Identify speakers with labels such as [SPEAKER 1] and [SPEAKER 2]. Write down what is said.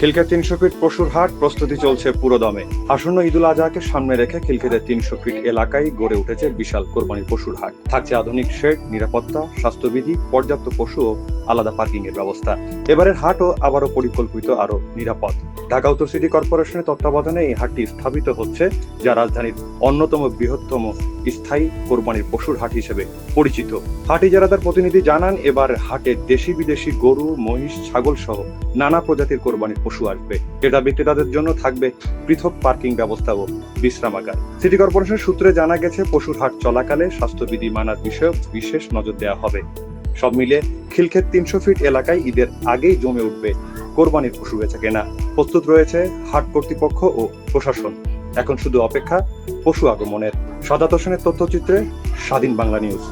[SPEAKER 1] খিলকে তিনশো ফিট পশুর হাট, প্রস্তুতি চলছে পুরোদমে আসন্ন ঈদুল আজহাকে সামনে রেখে খিলকেদের তিনশো ফিট এলাকায় গড়ে উঠেছে বিশাল কোরবানির পশুর হাট। থাকছে আধুনিক শেড, নিরাপত্তা, স্বাস্থ্যবিধি, পর্যাপ্ত পশু ও আলাদা পার্কিং এর ব্যবস্থা। এবারের হাটও আবারও পরিকল্পিত আরও নিরাপদ। ঢাকা উত্তর সিটি কর্পোরেশনের তত্ত্বাবধানে এই হাটটি স্থাপিত হচ্ছে, যা রাজধানীর অন্যতম বৃহত্তম স্থায়ী কোরবানির পশুর হাট হিসেবে পরিচিত। হাট ইজারাদার প্রতিনিধি জানান, এবার হাটে দেশি বিদেশি গরু, মহিষ, ছাগল সহ নানা প্রজাতির কোরবানির পশু আসবে। ক্রেতা বিক্রেতাদের জন্য থাকবে পৃথক পার্কিং ব্যবস্থা ও বিশ্রামাগার সিটি কর্পোরেশন সূত্রে জানা গেছে, পশুর হাট চলাকালে স্বাস্থ্যবিধি মানার বিষয়ে বিশেষ নজর দেওয়া হবে। সব মিলে খিলক্ষেত তিনশো ফিট এলাকায় ঈদের আগেই জমে উঠবে কোরবানির পশু বেচা কেনা। প্রস্তুত রয়েছে হাট কর্তৃপক্ষ ও প্রশাসন। এখন শুধু অপেক্ষা, পশু আগমনের। সদাত তথ্যচিত্রে স্বাধীন বাংলা নিউজ।